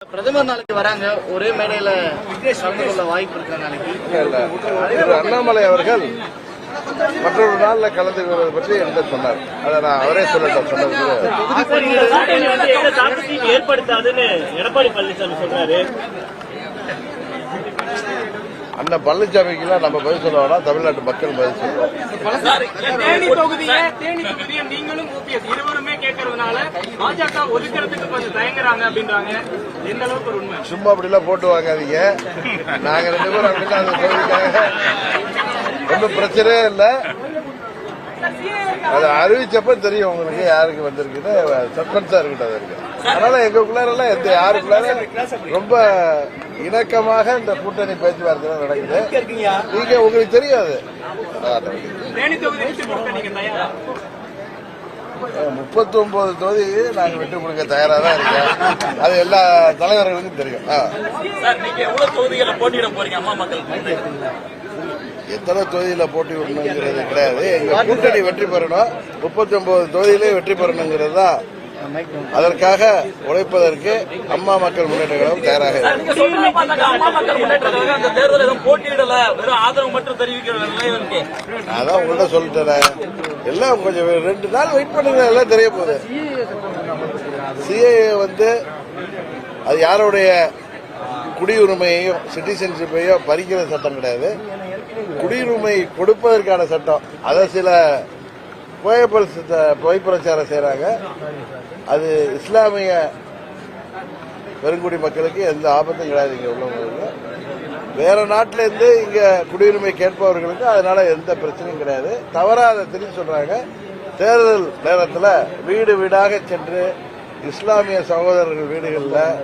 பிரதமர் நாளைக்கு வராங்க. ஒரே மேடையில கலந்து கொள்ள வாய்ப்பு இருக்கா நாளைக்கு இல்ல, இல்ல. திரு அண்ணாமலை அவர்கள் மற்றொரு நாள்ல கலந்து கொள்வது பற்றி என்கிட்ட சொன்னார்? அதை நான் அவரே சொல்லட்டும் சொன்னது ஏற்படுத்தாதுன்னு எடப்பாடி பழனிசாமி சொல்றாரு. அண்ணன் பழனிசாமிக்கெல்லாம் நம்ம பதில் சொல்ல வேணாம் தமிழ்நாட்டு மக்கள் பதில் சொல்லுவோம் பாஜக ஒதுக்கிறதுக்கு கொஞ்சம் தயங்குறாங்க அப்படின்றாங்க. எந்த அளவுக்கு ஒரு உண்மை? சும்மா அப்படிலாம் போட்டு வாங்காதீங்க நாங்க ரெண்டு பேரும் அப்படிலாம் தொகுதிக்காக ஒன்றும் பிரச்சனையே இல்லை. அது அறிவிச்சப்ப தெரியும் உங்களுக்கு யாருக்கு வந்திருக்குன்னு. சஸ்பென்ஸா இருக்கட்டும் அது இருக்கு. அதனால எங்களுக்குள்ளாரெல்லாம் எந்த யாருக்குள்ளார ரொம்ப இணக்கமாக இந்த கூட்டணி பேச்சுவார்த்தை நடக்குது. நீங்க உங்களுக்கு தெரியாது. தேனி தொகுதி விட்டு கொடுக்க நீங்க தயாரா முப்பத்தி ஒன்பது தொகுதி நாங்க விட்டு கொடுக்க தயாரா தான் இருக்கோம். அது எல்லா தலைவர்களுக்கும் தெரியும். எத்தனை தொகுதியில போட்டி விடணுங்கிறது கிடையாது. எங்க கூட்டணி வெற்றி பெறணும். முப்பத்தி ஒன்பது தொகுதியிலே வெற்றி பெறணுங்கிறது தான் அதற்காக உழைப்பதற்கு அம்மா மக்கள் முன்னேற்ற கழகம் தயாராக இருக்கு. அதான் உங்கள்ட்ட சொல்லிட்டேன். எல்லாம் கொஞ்சம் ரெண்டு நாள் வெயிட் பண்ணுங்க எல்லாம் தெரிய போகுது. சிஏஏ வந்து அது யாருடைய குடியுரிமையையும் சிட்டிசன்ஷிப்பையும் பறிக்கிற சட்டம் கிடையாது. குடியுரிமை கொடுப்பதற்கான சட்டம். அதை சில புகைப்பல் புகை பிரச்சாரம் செய்றாங்க. அது இஸ்லாமிய பெருங்குடி மக்களுக்கு எந்த ஆபத்தும் கிடையாது இங்க உள்ளவங்களுக்கு. வேற நாட்டில இருந்து இங்க குடியுரிமை கேட்பவர்களுக்கு அதனால எந்த பிரச்சனையும் கிடையாது. தவறா அதை திரும்பி சொல்றாங்க. தேர்தல் நேரத்தில் வீடு வீடாக சென்று இஸ்லாமிய சகோதரர்கள் வீடுகளில்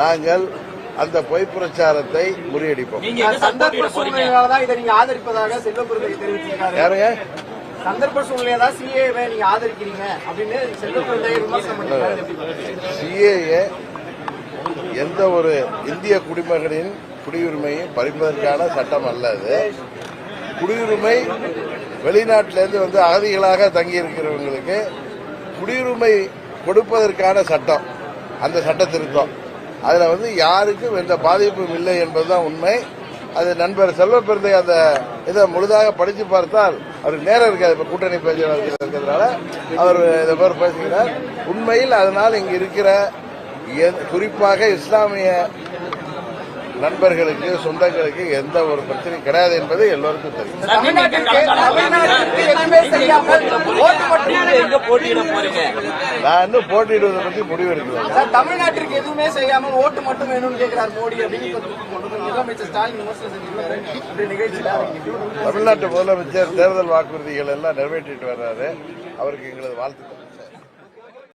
நாங்கள் அந்த பொய் பிரச்சாரத்தை முறியடிப்போம். யாருங்க? சந்தர்ப்ப சூழ்நிலையா தான் சிஏவை நீங்க ஆதரிக்கிறீங்க அப்படின்னு செல்வப்பிரதை விமர்சனம் பண்ணிருக்காரு சிஏஏ எந்த ஒரு இந்திய குடிமகனின் குடியுரிமையை பறிப்பதற்கான சட்டம் அல்ல அது. குடியுரிமை வெளிநாட்டிலேருந்து வந்து அகதிகளாக தங்கி இருக்கிறவங்களுக்கு குடியுரிமை கொடுப்பதற்கான சட்டம். அந்த சட்ட திருத்தம் வந்து யாருக்கும் எந்த பாதிப்பும் இல்லை என்பதுதான் உண்மை. அது நண்பர் செல்வப்பெருந்தை அந்த இதை முழுதாக படித்து பார்த்தால் அவருக்கு நேரம் இருக்காது. இப்ப கூட்டணி பேச்சாளர் இருக்கிறதுனால அவர் இதை பேர் பேசுகிறார். உண்மையில் அதனால் இங்கு இருக்கிற குறிப்பாக இஸ்லாமிய நண்பர்களுக்கு சொந்தங்களுக்கு எந்த ஒரு பிரச்சனையும் கிடையாது என்பது எல்லோருக்கும் தெரியும். போட்டியிட போறீங்க. நான் இன்னும் போட்டியிடுவதை பற்றி முடிவு எடுக்கல சார் தமிழ்நாட்டிற்கு எதுவுமே செய்யாமல் ஓட்டு மட்டும் வேணும்னு கேட்கிறார் மோடி அப்படின்னு இப்ப முதலமைச்சர் ஸ்டாலின் விமர்சனம் செஞ்சிருக்காரு. இந்த நிகழ்ச்சியில அவங்க தமிழ்நாட்டு முதலமைச்சர் தேர்தல் வாக்குறுதிகள் எல்லாம் நிறைவேற்றிட்டு வர்றாரு. அவருக்கு எங்களது வாழ்த்துக்கள்.